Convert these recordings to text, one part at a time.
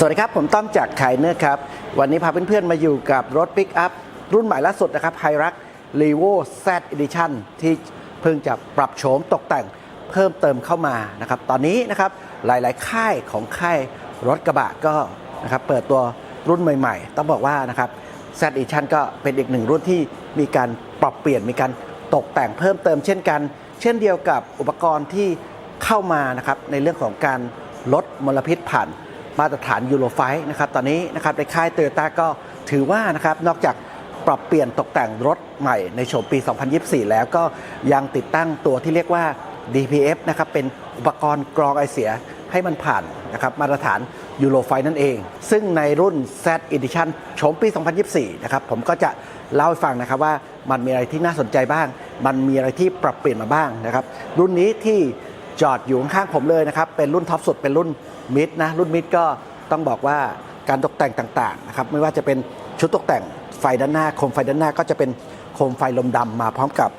สวัสดีครับ ผมต้อมจากขายเนื้อครับ วันนี้พาเพื่อนๆมาอยู่กับรถปิกอัพรุ่นใหม่ล่าสุดนะครับไฮรัก r e v o Z Edition ที่เพิ่งจะปรับโฉมตกแต่งเพิ่มเติมเข้ามานะครับ ตอนนี้นะครับหลายๆ ค่ายของค่ายรถกระบะก็นะครับเปิดตัวรุ่นใหม่ๆ ต้องบอกว่านะครับ Z Edition ก็เป็นอีกหนึ่งรุ่นที่มีการปรับเปลี่ยนมีการตกแต่งเพิ่มเติมเช่นกัน เช่นเดียวกับอุปกรณ์ที่เข้ามานะครับในเรื่องของการลดมลพิษผ่าน มาตรฐานยูโรไฟนะครับตอนนี้นะครับในค่ายโตโยต้าก็ถือว่านะครับนอกจากปรับเปลี่ยนตกแต่งรถใหม่ในโฉมปี 2024 แล้วก็ยังติดตั้งตัวที่เรียกว่า DPF นะครับเป็นอุปกรณ์กรองไอเสียให้มันผ่านนะครับมาตรฐานยูโรไฟนั่นเอง ซึ่งในรุ่น Z Edition โฉมปี 2024 นะครับผมก็จะเล่าให้ฟังนะครับว่ามันมีอะไรที่น่าสนใจบ้าง มันมีอะไรที่ปรับเปลี่ยนมาบ้างนะครับ รุ่นนี้ที่ จอดอยู่ข้างผมเลยนะครับ เป็นรุ่นท็อปสุดเป็นรุ่นมิดนะรุ่นมิดก็ต้องบอกว่าการตกแต่งต่างๆนะครับไม่ว่าจะเป็นชุดตกแต่งไฟด้านหน้าโคมไฟด้านหน้าก็จะเป็นโคมไฟลมดำมาพร้อมกับ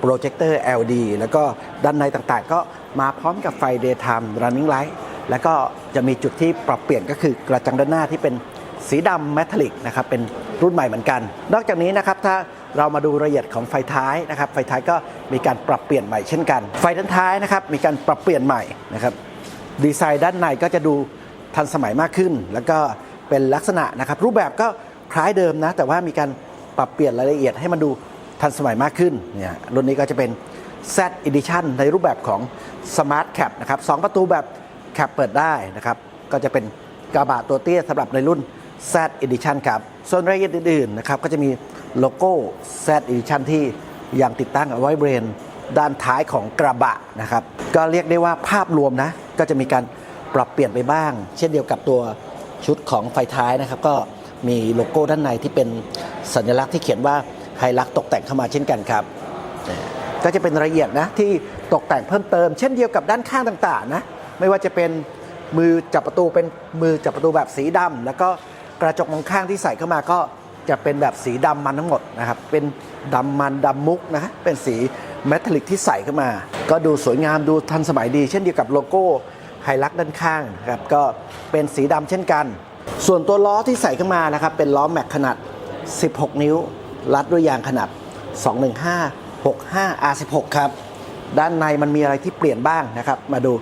โปรเจคเตอร์ LED แล้วก็ด้านในต่างๆ ก็มาพร้อมกับไฟ daytime running light แล้วก็จะมีจุดที่ปรับเปลี่ยนก็คือกระจังด้านหน้าที่เป็นสีดำแมทัลลิกนะครับเป็นรุ่นใหม่เหมือนกัน นอกจากนี้นะครับถ้า เรามาดูรายละเอียดของไฟท้ายนะครับ ไฟท้ายก็มีการปรับเปลี่ยนใหม่เช่นกัน ไฟด้านท้ายนะครับ มีการปรับเปลี่ยนใหม่นะครับ ดีไซน์ด้านในก็จะดูทันสมัยมากขึ้น แล้วก็เป็นลักษณะนะครับ รูปแบบก็คล้ายเดิมนะ แต่ว่ามีการปรับเปลี่ยนรายละเอียดให้มันดูทันสมัยมากขึ้น เนี่ย รุ่นนี้ก็จะเป็น Z Edition ในรูปแบบของ Smart Cap นะครับสองประตูแบบแคปเปิดได้นะครับ ก็จะเป็นกระบะตัวเตี้ยสำหรับในรุ่น Z Edition ครับ ส่วนรายละเอียดอื่นๆนะครับ ก็จะมี โลโก้ Z Edition ที่ยังติดตั้งเอาไว้บริเวณด้านท้ายของกระบะนะครับ ก็เรียกได้ว่าภาพรวมนะ ก็จะมีการปรับเปลี่ยนไปบ้าง เช่นเดียวกับตัวชุดของไฟท้ายนะครับ ก็มีโลโก้ด้านในที่เป็นสัญลักษณ์ที่เขียนว่าไฮลักตกแต่งเข้ามาเช่นกันครับ ก็จะเป็นรายละเอียดนะที่ตกแต่งเพิ่มเติม เช่นเดียวกับด้านข้างต่างๆนะไม่ว่าจะเป็นมือจับประตูเป็นมือจับประตูแบบสีดำแล้วก็กระจกมองข้างที่ใส่เข้ามาก็ จะเป็นแบบสีดำมันทั้งหมดนะครับ เป็นดำมันดำมุกนะ เป็นสีเมทัลลิกที่ใส่เข้ามา ก็ดูสวยงามดูทันสมัยดี เช่นเดียวกับโลโก้ไฮลักด้านข้างครับ ก็เป็นสีดำเช่นกัน ส่วนตัวล้อที่ใส่เข้ามานะครับ เป็นล้อแม็กขนาด 16 นิ้ว รัดด้วยยางขนาด 215 65 R16 ครับ ด้านในมันมีอะไรที่เปลี่ยนบ้างนะครับ มาดู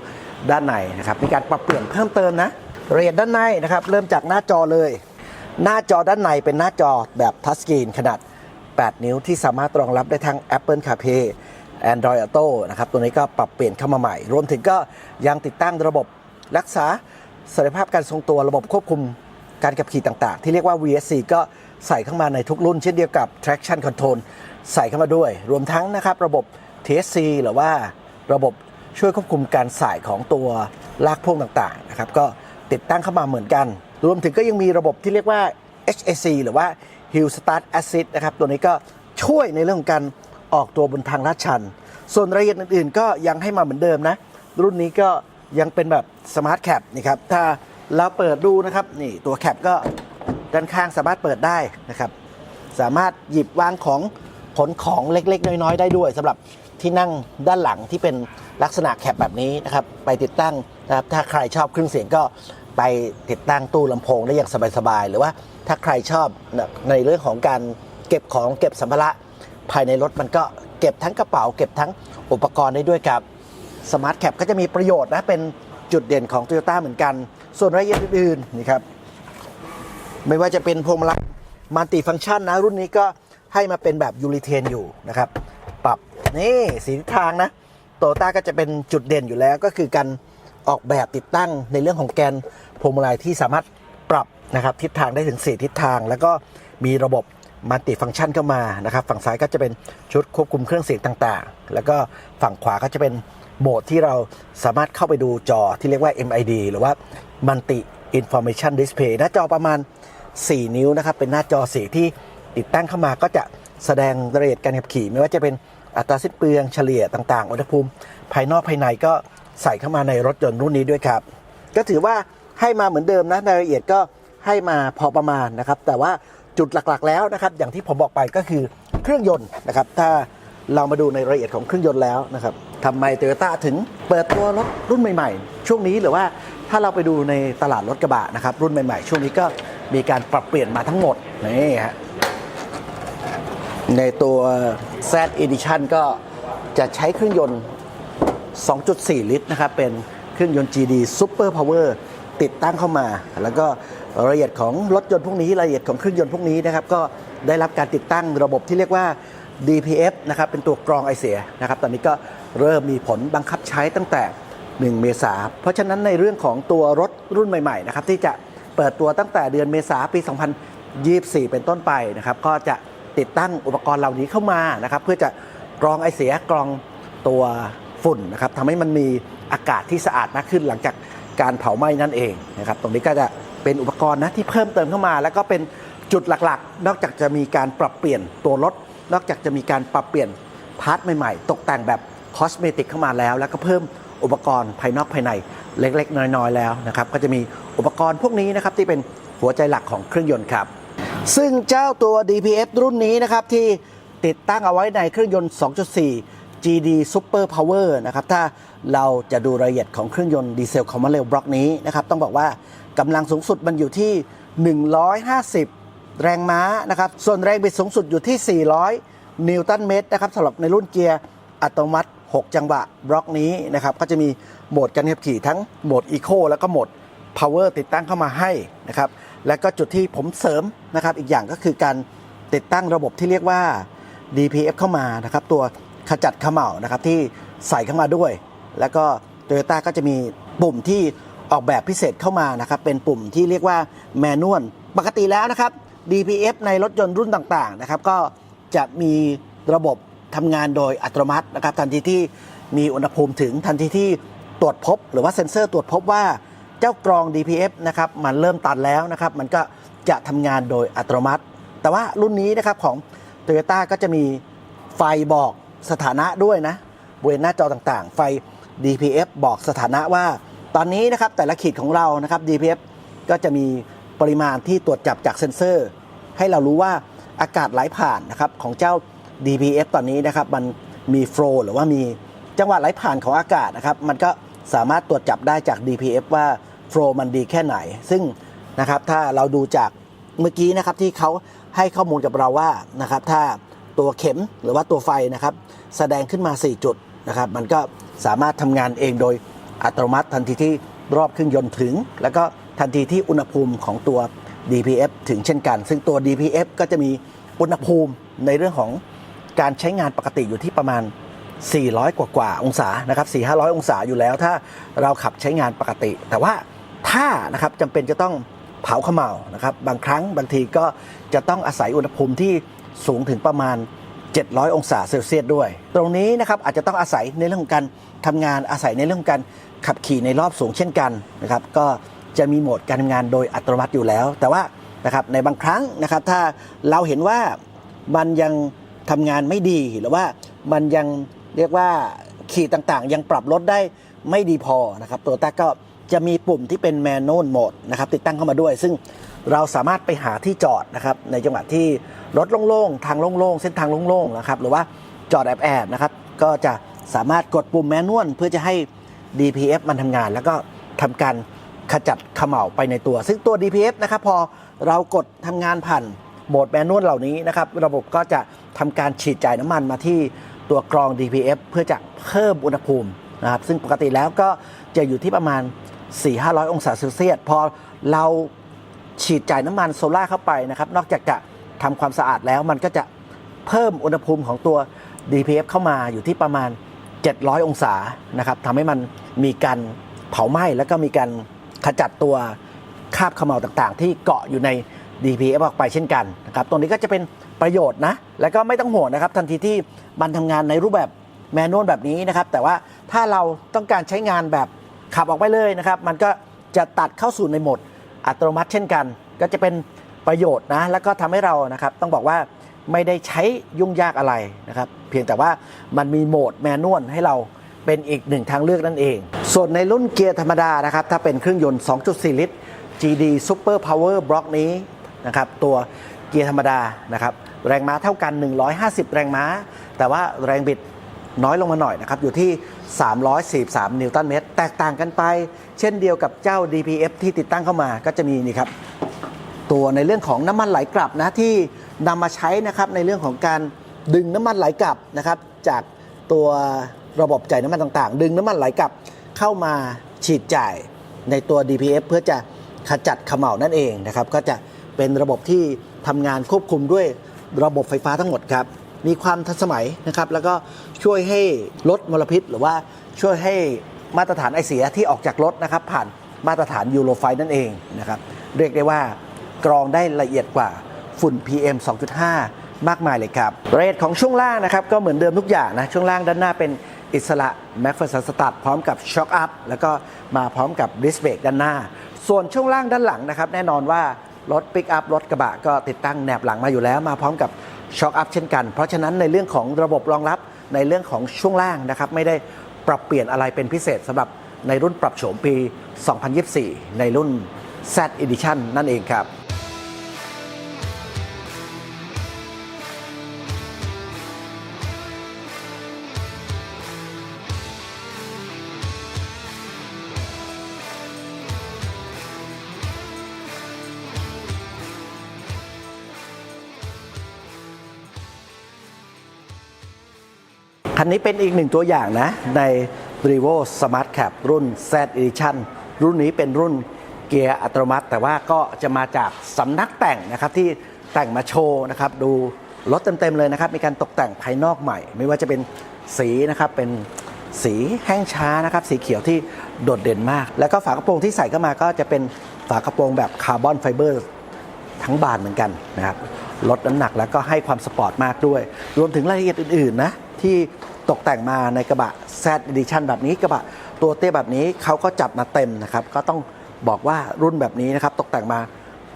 ด้านในนะครับ มีการปรับเปลี่ยนเพิ่มเติมนะเอียดด้านในนะครับ เริ่มจากหน้าจอเลย หน้าจอด้านในเป็นหน้าจอแบบทัชสกรีนขนาด 8 นิ้วที่สามารถรองรับได้ทั้ง Apple CarPlay Android Auto นะครับ ตัวนี้ก็ปรับเปลี่ยนเข้ามาใหม่ รวมถึงก็ยังติดตั้งระบบรักษาเสถียรภาพการทรงตัวระบบควบคุมการขับขี่ต่างๆ ที่เรียกว่า VSC ก็ใส่เข้ามาในทุกรุ่น เช่นเดียวกับ traction control ใส่เข้ามาด้วย รวมทั้งนะครับระบบ TSC หรือว่าระบบช่วยควบคุมการสายของตัวลากพ่วงต่างๆนะครับก็ติดตั้งเข้ามาเหมือนกัน รวมถึงก็ยังมีระบบที่เรียกว่า HAC หรือว่า Hill Start Assist นะครับ ตัวนี้ก็ช่วยในเรื่องของการออกตัวบนทางลาดชัน ส่วนรายละเอียดอื่นๆ ก็ยังให้มาเหมือนเดิมนะ รุ่นนี้ก็ยังเป็นแบบ Smart Cap นี่ครับ ถ้าเราเปิดดูนะครับ นี่ตัวแคปก็ด้านข้างสามารถเปิดได้นะครับ สามารถหยิบวางของขนของเล็ก ๆ น้อยๆ ได้ด้วยสำหรับที่นั่งด้านหลังที่เป็นลักษณะแคปแบบนี้นะครับ ไปติดตั้งนะครับ ถ้าใครชอบเครื่องเสียงก็ ไปติดตั้งตู้ลำโพงได้อย่างสบายๆ หรือว่าถ้าใครชอบในเรื่องของการเก็บของเก็บสัมภาระภายในรถมันก็เก็บทั้งกระเป๋า เก็บทั้งอุปกรณ์ได้ด้วยครับสมาร์ทแคปก็จะมีประโยชน์นะเป็นจุดเด่นของ Toyota เหมือนกัน ส่วนรายละเอียดอื่นๆนี่ครับไม่ว่าจะเป็นพวงมาลัยมัลติฟังก์ชันนะ รุ่นนี้ก็ให้มาเป็นแบบยูริเทนอยู่นะครับ ปรับนี่สีทิศทางนะโตต้าก็จะเป็นจุดเด่นอยู่แล้วก็คือการ ออกแบบติดตั้งในเรื่องของแกนพวงมาลัยที่สามารถปรับนะครับทิศทางได้ถึง 4 ทิศทาง แล้วก็มีระบบมัลติฟังก์ชันเข้ามานะครับฝั่งซ้ายก็จะเป็นชุดควบคุมเครื่องเสียงต่างๆ แล้วก็ฝั่งขวาก็จะเป็นโหมดที่เราสามารถเข้าไปดูจอที่เรียกว่า MID หรือว่า Multi Information Display หน้าจอประมาณ 4 นิ้วนะครับ เป็นหน้าจอสีที่ติดตั้งเข้ามาก็จะแสดงรายละเอียดการขับขี่ ไม่ว่าจะเป็นอัตราสิ้นเปลืองเฉลี่ยต่างๆ อุณหภูมิ ภายนอกภายในก็ ใส่เข้ามาในรถยนต์รุ่นนี้ด้วยครับ ก็ถือว่าให้มาเหมือนเดิมนะรายละเอียดก็ให้มาพอประมาณนะครับ แต่ว่าจุดหลักๆ แล้วนะครับ อย่างที่ผมบอกไปก็คือเครื่องยนต์นะครับ ถ้าเรามาดูในรายละเอียดของเครื่องยนต์แล้วนะครับทำไมโตโยต้าถึงเปิดตัวรถรุ่นใหม่ ๆ ช่วงนี้หรือว่าถ้าเราไปดูในตลาดรถกระบะนะครับ รุ่นใหม่ ๆ ช่วงนี้ก็มีการปรับเปลี่ยนมาทั้งหมดนี่ฮะในตัว Z Edition ก็จะใช้เครื่องยนต์ 2.4 ลิตรนะครับ เป็นเครื่องยนต์ GD Super Power ติดตั้งเข้ามา แล้วก็รายละเอียดของรถยนต์พวกนี้รายละเอียดของเครื่องยนต์พวกนี้นะครับ ก็ได้รับการติดตั้งระบบที่เรียกว่า DPF นะครับ เป็นตัวกรองไอเสียนะครับ ตอนนี้ก็เริ่มมีผลบังคับใช้ตั้งแต่ 1 เมษาเพราะฉะนั้นในเรื่องของตัวรถรุ่นใหม่ๆนะครับที่จะเปิดตัวตั้งแต่เดือนเมษาปี 2024 เป็นต้นไปนะครับ ก็จะติดตั้งอุปกรณ์เหล่านี้เข้ามานะครับ เพื่อจะกรองไอเสียกรองตัว ฝุ่นนะครับทำให้มันมีอากาศที่สะอาดมากขึ้นหลังจากการเผาไหม้นั่นเองนะครับตรงนี้ก็จะเป็นอุปกรณ์นะที่เพิ่มเติมเข้ามา แล้วก็เป็นจุดหลักๆ นอกจากจะมีการปรับเปลี่ยนตัวรถ นอกจากจะมีการปรับเปลี่ยนพาร์ทใหม่ๆ ตกแต่งแบบคอสเมติกเข้ามาแล้ว แล้วก็เพิ่มอุปกรณ์ภายนอกภายในเล็กๆ น้อยๆ แล้วนะครับก็จะมีอุปกรณ์พวกนี้นะครับที่เป็นหัวใจหลักของเครื่องยนต์ครับ ซึ่งเจ้าตัว DPF รุ่นนี้นะครับที่ติดตั้งเอาไว้ในเครื่องยนต์ 2.4 GD Super Power นะครับ ถ้าเราจะดูรายละเอียดของเครื่องยนต์ดีเซลคอมมาเรลบล็อกนี้นะครับ ต้องบอกว่ากำลังสูงสุดมันอยู่ที่ 150 แรงม้านะครับ ส่วนแรงบิดสูงสุดอยู่ที่ 400 นิวตันเมตรนะครับสำหรับในรุ่นเกียร์อัตโนมัติ 6 จังหวะบล็อกนี้นะครับ ก็จะมีโหมดการขับขี่ทั้งโหมด Eco แล้วก็โหมด Power ติดตั้งเข้ามาให้นะครับ และก็จุดที่ผมเสริมนะครับ อีกอย่างก็คือการติดตั้งระบบที่เรียกว่า DPF เข้ามานะครับตัว ขจัดขม่านะครับที่ใส่เข้ามาด้วย แล้วก็ Toyota ก็จะมีปุ่มที่ออกแบบพิเศษเข้ามานะครับเป็นปุ่มที่เรียกว่าแมนวลปกติแล้วนะครับ DPF ในรถยนต์รุ่นต่างๆนะครับก็จะมีระบบทำงานโดยอัตโนมัตินะครับทันทีที่มีอุณหภูมิถึงทันทีที่ตรวจพบ หรือว่าเซ็นเซอร์ตรวจพบว่าเจ้ากรอง DPF นะครับมันเริ่มตันแล้วนะครับมันก็จะทำงานโดยอัตโนมัติ แต่ว่ารุ่นนี้นะครับของ Toyota ก็จะมีไฟบอก สถานะด้วยนะบริเวณหน้าจอต่างๆ ไฟ DPF บอกสถานะว่า ตอนนี้นะครับแต่ละขีดของเรานะครับ DPF ก็จะมีปริมาณที่ตรวจจับจากเซ็นเซอร์ ให้เรารู้ว่าอากาศไหลผ่านนะครับของเจ้า DPF ตอนนี้นะครับมันมีโฟล์หรือว่ามีจังหวะไหลผ่านของอากาศนะครับ มันก็สามารถตรวจจับได้จาก DPF ว่าโฟล์มันดีแค่ไหน ซึ่งนะครับถ้าเราดูจากเมื่อกี้นะครับที่เขาให้ข้อมูลกับเราว่านะครับถ้า ตัวเข็มหรือว่าตัวไฟนะครับ แสดงขึ้นมา 4 จุดนะครับ มันก็สามารถทำงานเองโดยอัตโนมัติทันทีที่รอบเครื่องยนต์ถึง แล้วก็ทันทีที่อุณหภูมิของตัว DPF ถึงเช่นกัน ซึ่งตัว DPF ก็จะมีอุณหภูมิในเรื่องของการใช้งานปกติอยู่ที่ประมาณ 400 กว่ากว่าองศานะครับ 4 500 องศาอยู่แล้ว ถ้าเราขับใช้งานปกติ แต่ว่าถ้านะครับจำเป็นจะต้องเผาขม่านะครับ บางครั้งบางทีก็จะต้องอาศัยอุณหภูมิที่ สูงถึงประมาณ 700 องศาเซลเซียสด้วย ตรงนี้นะครับอาจจะต้องอาศัยในเรื่องของการทำงานอาศัยในเรื่องของการขับขี่ในรอบสูงเช่นกันนะครับก็จะมีโหมดการทำงานโดยอัตโนมัติอยู่แล้ว แต่ว่านะครับในบางครั้งนะครับถ้าเราเห็นว่ามันยังทำงานไม่ดีหรือว่ามันยังเรียกว่าขีดต่างๆ ยังปรับลดได้ไม่ดีพอนะครับตัวต้าก็จะมีปุ่มที่เป็นแมนนวลโหมดนะครับติดตั้งเข้ามาด้วย ซึ่ง เราสามารถไปหาที่จอดนะครับในจังหวะที่รถโล่งๆ ทางโล่งๆ เส้นทางโล่งๆนะครับหรือว่าจอดแอบๆนะครับก็จะสามารถกดปุ่มแมนนวลเพื่อจะให้ DPF มันทำงาน แล้วก็ทำการขจัดขม่าไปในตัว ซึ่งตัว DPF นะครับพอเรากดทำงานผ่านโหมดแมนนวลเหล่านี้นะครับระบบก็จะทำการฉีดจ่ายน้ำมันมาที่ตัวกรอง DPF เพื่อจะเพิ่มอุณหภูมินะครับซึ่งปกติแล้วก็จะอยู่ที่ประมาณ 4-500 องศาเซลเซียสพอเรา ฉีดจ่ายน้ำมันโซล่าเข้าไปนะครับ นอกจากจะทำความสะอาดแล้ว มันก็จะเพิ่มอุณหภูมิของตัว DPF เข้ามาอยู่ที่ประมาณ 700 องศานะครับทำให้มันมีการเผาไหม้แล้วก็มีการขจัดตัวคราบเขม่าต่างๆ ที่เกาะอยู่ใน DPF ออกไปเช่นกันนะครับตรงนี้ก็จะเป็นประโยชน์นะ แล้วก็ไม่ต้องห่วงนะครับ ทันทีที่มันทำงานในรูปแบบแมนนวลแบบนี้นะครับ แต่ว่าถ้าเราต้องการใช้งานแบบขับออกไปเลยนะครับ มันก็จะตัดเข้าสู่ในโหมด อัตโนมัติเช่นกัน ก็จะเป็นประโยชน์นะแล้วก็ทำให้เรานะครับต้องบอกว่าไม่ได้ใช้ยุ่งยากอะไรนะครับเพียงแต่ว่ามันมีโหมดแมนนวลให้เราเป็นอีกหนึ่งทางเลือกนั่นเอง ส่วนในรุ่นเกียร์ธรรมดานะครับถ้าเป็นเครื่องยนต์ 2.4 ลิตร GD Super Power Block นี้นะครับตัวเกียร์ธรรมดานะครับแรงม้าเท่ากัน 150 แรงม้า แต่ว่าแรงบิด น้อยลงมาหน่อยนะครับ อยู่ที่ 343 นิวตันเมตร แตกต่างกันไป เช่นเดียวกับเจ้า DPF ที่ติดตั้งเข้ามาก็จะมีนี่ครับ ตัวในเรื่องของน้ำมันไหลกลับนะที่นำมาใช้นะครับในเรื่องของการดึงน้ำมันไหลกลับนะครับ จากตัวระบบจ่ายน้ำมันต่างๆ ดึงน้ำมันไหลกลับเข้ามาฉีดจ่ายในตัว DPF เพื่อจะขจัดขม่านั่นเองนะครับ ก็จะเป็นระบบที่ทำงานควบคุมด้วยระบบไฟฟ้าทั้งหมดครับ มีความทันสมัยนะครับ แล้วก็ช่วยให้ลดมลพิษ หรือว่าช่วยให้มาตรฐานไอเสียที่ออกจากรถนะครับ ผ่านมาตรฐานยูโรไฟนั่นเองนะครับ เรียกได้ว่ากรองได้ละเอียดกว่าฝุ่น PM 2.5 มากมายเลยครับเรทของช่วงล่างนะครับก็เหมือนเดิมทุกอย่างนะ ช่วงล่างด้านหน้าเป็นอิสระแม็กฟ e ร์สันสตัดพร้อมกับช็อคอัพแล้วก็มาพร้อมกับดิสเบรกด้านหน้า ส่วนช่วงล่างด้านหลังนะครับ แน่นอนว่ารถปิกอัพรถกระบะก็ติดตั้งแหนบหลังมาอยู่แล้ว มาพร้อมกับ ช็อคอัพเช่นกัน เพราะฉะนั้นในเรื่องของระบบรองรับในเรื่องของช่วงล่างนะครับไม่ได้ปรับเปลี่ยนอะไรเป็นพิเศษสำหรับในรุ่นปรับโฉมปี 2024 ในรุ่น Z Edition นั่นเองครับ คันนี้เป็นอีกหนึ่งตัวอย่างนะ ใน r e v o Smart Cap รุ่น Z Edition รุ่นนี้เป็นรุ่นเกียร์อัตโนมัติ แต่ว่าก็จะมาจากสำนักแต่งนะครับที่แต่งมาโชว์นะครับ ดูรถเต็มๆเลยนะครับ มีการตกแต่งภายนอกใหม่ ไม่ว่าจะเป็นสีนะครับเป็นสีแห้งช้านะครับ สีเขียวที่โดดเด่นมาก แล้วก็ฝากระโปรงที่ใส่เข้ามาก็จะเป็นฝากระโปรงแบบคาร์บอนไฟเบอร์ทั้งบานเหมือนกันนะครับลดน้ำหนักแล้วก็ให้ความสปอร์ตมากด้วย รวมถึงรายละเอียดอื่นๆนะ ที่ตกแต่งมาในกระบะ Z Edition แบบนี้กระบะตัวเตี้ยแบบนี้เขาก็จัดมาเต็มนะครับก็ต้องบอกว่ารุ่นแบบนี้นะครับตกแต่งมา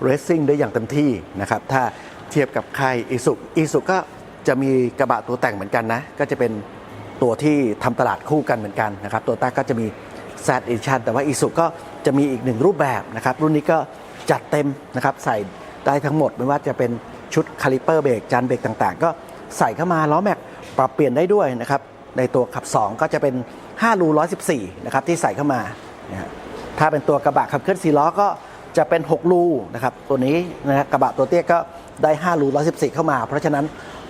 Racing ได้อย่างเต็มที่นะครับถ้าเทียบกับค่ายอีสุอีสุก็จะมีกระบะตัวแต่งเหมือนกันนะ ก็จะเป็นตัวที่ทำตลาดคู่กันเหมือนกันนะครับตัวต้าก็จะมี Z Edition แต่ว่าอีสุก็จะมีอีกหนึ่งรูปแบบนะครับรุ่นนี้ก็จัดเต็มนะครับใส่ได้ทั้งหมดไม่ว่าจะเป็นชุดคาลิเปอร์เบรกจานเบรกต่างๆ ก็ใส่เข้ามาล้อแม็ก ปรับเปลี่ยนได้ด้วยนะครับ ในตัวขับ 2 ก็จะเป็น 5 รู 114 นะครับที่ใส่เข้ามานะถ้าเป็นตัวกระบะขับเคลื่อน4ล้อก็จะเป็น 6 รูนะครับ ตัวนี้นะฮะกระบะตัวเตี้ยก็ได้ 5 รู 114 เข้ามา เพราะฉะนั้น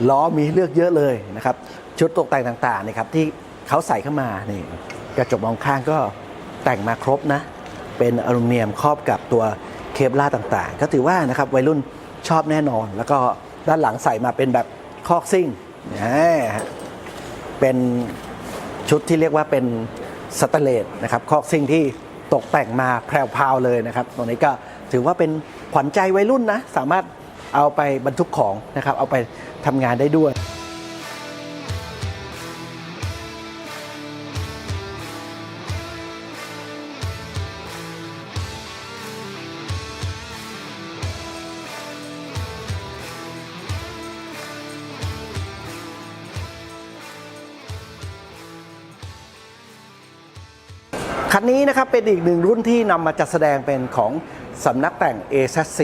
ล้อมีเลือกเยอะเลยนะครับ ชุดตกแต่งต่างๆนะครับที่เขาใส่เข้ามานี่กระจกมองข้างก็แต่งมาครบนะ เป็นอลูมิเนียมครอบกับตัวเคปล่าต่างๆ ก็ถือว่านะครับวัยรุ่นชอบแน่นอน แล้วก็ด้านหลังใส่มาเป็นแบบคอกซิ่ง เป็นชุดที่เรียกว่าเป็นสแตนเลสนะครับคอกซิ่งที่ตกแต่งมาแพรวๆเลยนะครับตรงนี้ก็ถือว่าเป็นขวัญใจวัยรุ่นนะ สามารถเอาไปบรรทุกของนะครับ เอาไปทำงานได้ด้วย นะครับเป็นอีกหนึ่งรุ่นที่นำมาจัดแสดงเป็นของสำนักแต่ง a z c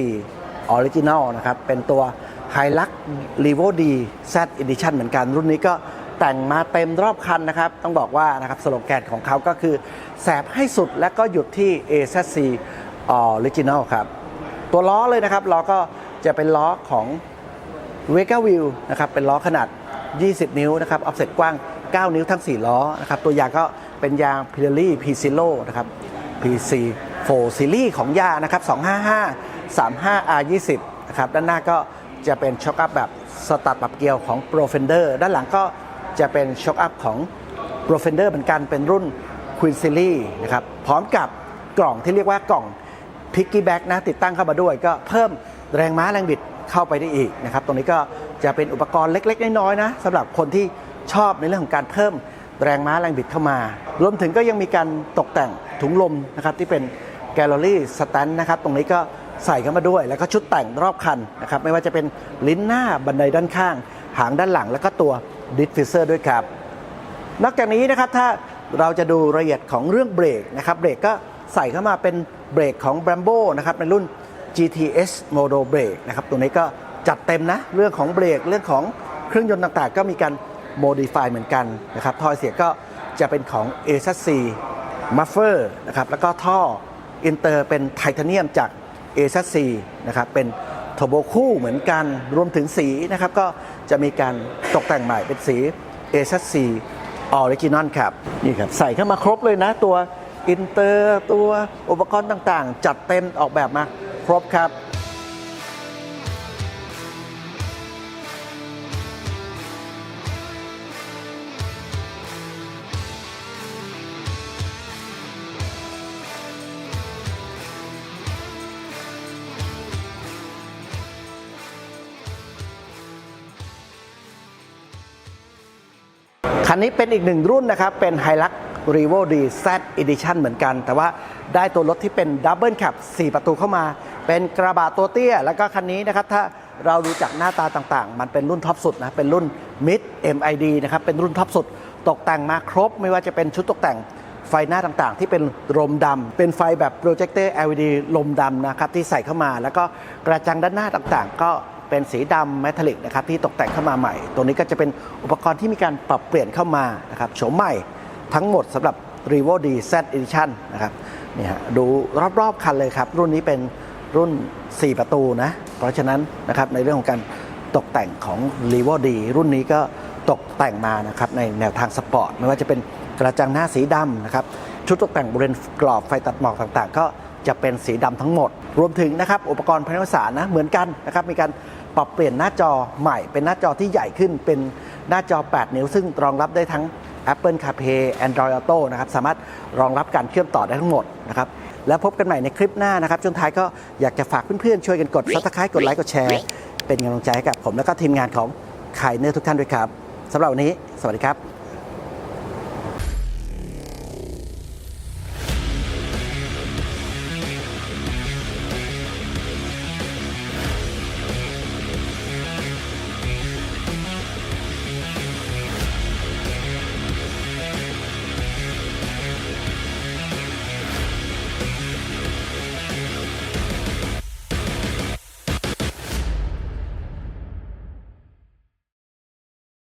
Original นะครับ เป็นตัว h i l u x r e v o D Z Edition เหมือนกันรุ่นนี้ก็แต่งมาเต็มรอบคันนะครับ ต้องบอกว่านะครับสโลแกนของเขาก็คือ แสบให้สุดและก็หยุดที่ a z c Original ครับ ตัวล้อเลยนะครับล้อก็จะเป็นล้อของเวกาวิวนะครับเป็นล้อขนาด 20 นิ้วนะครับออฟเซ็ตกว้าง 9 นิ้วทั้ง 4 ล้อนะครับ ตัวยางก็ เป็นยาง p i r e l l i P Zero นะครับ PC 4 Series ของยานะครับ 255 35 R 20 นะครับ ด้านหน้าก็จะเป็นช็อคอัพแบบสตาร์ทปรับเกียร์ของ Pro Fender ด้านหลังก็จะเป็นช็อคอัพของ Pro Fender เหมือนกันเป็นรุ่น Queen Series นะครับ พร้อมกับกล่องที่เรียกว่ากล่องพิกกี้แบ็กนะ ติดตั้งเข้ามาด้วยก็เพิ่มแรงม้าแรงบิดเข้าไปได้อีกนะครับ ตรงนี้ก็จะเป็นอุปกรณ์เล็ก ๆ น้อยๆนะสำหรับคนที่ชอบในเรื่องของการเพิ่ม แรงม้าแรงบิดเข้ามา รวมถึงก็ยังมีการตกแต่งถุงลมนะครับที่เป็นแกลเลอรี่สแตนนะครับตรงนี้ก็ใส่เข้ามาด้วย แล้วก็ชุดแต่งรอบคันนะครับไม่ว่าจะเป็นลิ้นหน้าบันไดด้านข้าง หางด้านหลัง แล้วก็ตัวดิสฟิเซอร์ด้วยครับ นอกจากนี้นะครับถ้าเราจะดูรายละเอียดของเรื่องเบรกนะครับเบรกก็ใส่เข้ามาเป็นเบรกของ Brembo นะครับในรุ่น GTS Modo Brake นะครับตัวนี้ก็จัดเต็มนะ เรื่องของเบรกเรื่องของเครื่องยนต์ต่างๆ ก็มีการ โมดิฟายเหมือนกันนะครับท่อเสียก็จะเป็นของ a s c Muffler นะครับแล้วก็ท่ออินเตอร์เป็นไทเทเนียมจาก a s c นะครับเป็นโทโบคู่เหมือนกันรวมถึงสีนะครับก็จะมีการตกแต่งใหม่เป็นสี a s c ออริจินอลครับนี่ครับใส่เข้ามาครบเลยนะตัวอินเตอร์ตัวอุปกรณ์ต่างๆ จัดเต็มออกแบบมาครบครับ นี้เป็นอีกหนึ่งรุ่นนะครับ เป็น h i l u x r e v o D Z Edition เหมือนกัน แต่ว่าได้ตัวรถที่เป็นดับเบิลแคป4ประตูเข้ามา เป็นกระบะตัวเตี้ย แล้วก็คันนี้นะครับ ถ้าเราดูจากหน้าตาต่างๆ มันเป็นรุ่นท็อปสุดนะ เป็นรุ่น Mid MID นะครับ เป็นรุ่นท็อปสุด ตกแต่งมาครบ ไม่ว่าจะเป็นชุดตกแต่งไฟหน้าต่างๆ ที่เป็นลมดำเป็นไฟแบบโปรเจคเตอร์ LED ลมดำนะครับที่ใส่เข้ามา แล้วก็กระจังด้านหน้าต่างๆ ก็ เป็นสีดำเมทัลลิกนะครับที่ตกแต่งเข้ามาใหม่ ตัวนี้ก็จะเป็นอุปกรณ์ที่มีการปรับเปลี่ยนเข้ามานะครับโฉมใหม่ทั้งหมดสำหรับ r e v o D Z Edition นะครับนี่ฮะดูรอบๆคันเลยครับ รุ่นนี้เป็นรุ่น 4 ประตูนะ เพราะฉะนั้นนะครับในเรื่องของการตกแต่งของ r e v o D รุ่นนี้ก็ตกแต่งมานะครับในแนวทางสปอร์ตไม่ว่าจะเป็นกระจังหน้าสีดำนะครับชุดตกแต่งบริเวณกรอบไฟตัดหมอกต่างๆ ก็จะเป็นสีดำทั้งหมด รวมถึงนะครับอุปกรณ์ภายในภาษานะเหมือนกันนะครับมีการ ปรับเปลี่ยนหน้าจอใหม่เป็นหน้าจอที่ใหญ่ขึ้นเป็นหน้าจอ 8 นิ้ว ซึ่งรองรับได้ทั้ง Apple CarPlay Android Auto นะครับสามารถรองรับการเชื่อมต่อได้ทั้งหมดนะครับแล้วพบกันใหม่ในคลิปหน้านะครับจนท้ายก็อยากจะฝากเพื่อนๆ ช่วยกันกด subscribe กดไลค์กดแชร์ เป็นกำลังใจให้กับผม และก็ทีมงานของขายเนื้อทุกท่านด้วยครับสำหรับวันนี้ สวัสดีครับ